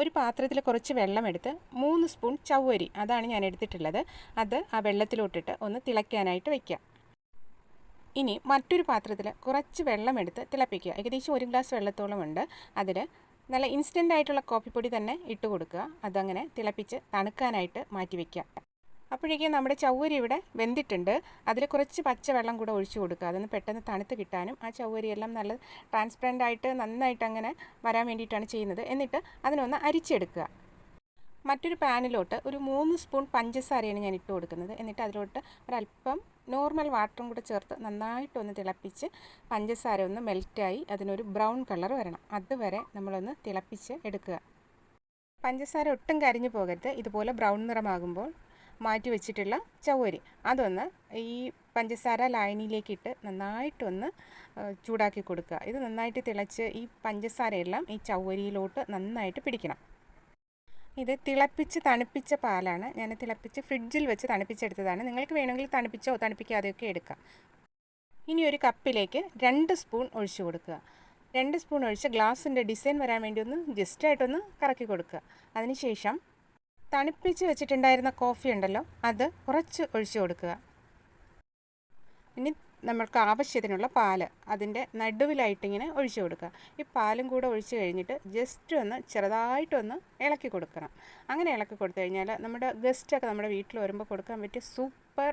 ഒരു പാത്രത്തിൽ കുറച്ച് വെള്ളം എടുത്ത് മൂന്ന് സ്പൂൺ ചവ്വരി അതാണ് ഞാൻ എടുത്തിട്ടുള്ളത്. അത് ആ വെള്ളത്തിലോട്ടിട്ട് ഒന്ന് തിളയ്ക്കാനായിട്ട് വയ്ക്കുക ഇനി മറ്റൊരു പാത്രത്തിൽ കുറച്ച് വെള്ളം എടുത്ത് തിളപ്പിക്കുക. ഏകദേശം ഒരു ഗ്ലാസ് വെള്ളത്തോളം ഉണ്ട്. അതിൽ നല്ല ഇൻസ്റ്റന്റ് ആയിട്ടുള്ള കോഫിപ്പൊടി തന്നെ ഇട്ട് കൊടുക്കുക. അതങ്ങനെ തിളപ്പിച്ച് തണുക്കാനായിട്ട് മാറ്റി വയ്ക്കുക അപ്പോഴേക്കും നമ്മുടെ ചവ്വരി ഇവിടെ വെന്തിട്ടുണ്ട്. അതിൽ കുറച്ച് പച്ചവെള്ളം കൂടെ ഒഴിച്ചു കൊടുക്കുക. അതൊന്ന് പെട്ടെന്ന് തണുത്ത് കിട്ടാനും ആ ചവ്വരിയെല്ലാം നല്ല ട്രാൻസ്പെറന്റ് ആയിട്ട് നന്നായിട്ട് അങ്ങനെ വരാൻ വേണ്ടിയിട്ടാണ് ചെയ്യുന്നത്. എന്നിട്ട് അതിനൊന്ന് അരിച്ചെടുക്കുക. മറ്റൊരു പാനിലോട്ട് ഒരു മൂന്ന് സ്പൂൺ പഞ്ചസാരയാണ് ഞാൻ ഇട്ട് കൊടുക്കുന്നത്. എന്നിട്ട് അതിലോട്ട് ഒരല്പം നോർമൽ വാട്ടറും കൂടെ ചേർത്ത് നന്നായിട്ടൊന്ന് തിളപ്പിച്ച് പഞ്ചസാര ഒന്ന് മെൽറ്റായി അതിനൊരു ബ്രൗൺ കളർ വരണം. അതുവരെ നമ്മളൊന്ന് തിളപ്പിച്ച് എടുക്കുക. പഞ്ചസാര ഒട്ടും കരിഞ്ഞു പോകരുത്. ഇതുപോലെ ബ്രൗൺ നിറമാകുമ്പോൾ മാറ്റി വെച്ചിട്ടുള്ള ചവ്വരി. അതൊന്ന് ഈ പഞ്ചസാര ലായനിയിലേക്കിട്ട് നന്നായിട്ടൊന്ന് ചൂടാക്കി കൊടുക്കുക. ഇത് നന്നായിട്ട് തിളച്ച് ഈ പഞ്ചസാരയെല്ലാം ഈ ചവ്വരിയിലോട്ട് നന്നായിട്ട് പിടിക്കണം. ഇത് തിളപ്പിച്ച് തണുപ്പിച്ച പാലാണ്. ഞാൻ തിളപ്പിച്ച് ഫ്രിഡ്ജിൽ വെച്ച് തണുപ്പിച്ചെടുത്തതാണ്. നിങ്ങൾക്ക് വേണമെങ്കിൽ തണുപ്പിച്ചോ തണുപ്പിക്കാതെയൊക്കെ എടുക്കാം. ഇനി ഒരു കപ്പിലേക്ക് രണ്ട് സ്പൂൺ ഒഴിച്ചു കൊടുക്കുക. രണ്ട് സ്പൂൺ ഒഴിച്ച് ഗ്ലാസിന്റെ ഡിസൈൻ വരാൻ വേണ്ടി ഒന്ന് ജസ്റ്റായിട്ടൊന്ന് കറക്കി കൊടുക്കുക. അതിനുശേഷം തണുപ്പിച്ച് വെച്ചിട്ടുണ്ടായിരുന്ന കോഫി ഉണ്ടല്ലോ അത് കുറച്ച് ഒഴിച്ചു കൊടുക്കുക. ഇനി നമ്മൾക്ക് ആവശ്യത്തിനുള്ള പാൽ അതിന്റെ നടുവിലായിട്ടിങ്ങനെ ഒഴിച്ചു കൊടുക്കുക. ഈ പാലും കൂടെ ഒഴിച്ചു കഴിഞ്ഞിട്ട് ജസ്റ്റ് ഒന്ന് ചെറുതായിട്ടൊന്ന് ഇളക്കി കൊടുക്കണം. അങ്ങനെ ഇളക്കി കൊടുത്തു കഴിഞ്ഞാൽ നമ്മുടെ ഗസ്റ്റൊക്കെ നമ്മുടെ വീട്ടിൽ വരുമ്പോൾ കൊടുക്കാൻ പറ്റിയ സൂപ്പർ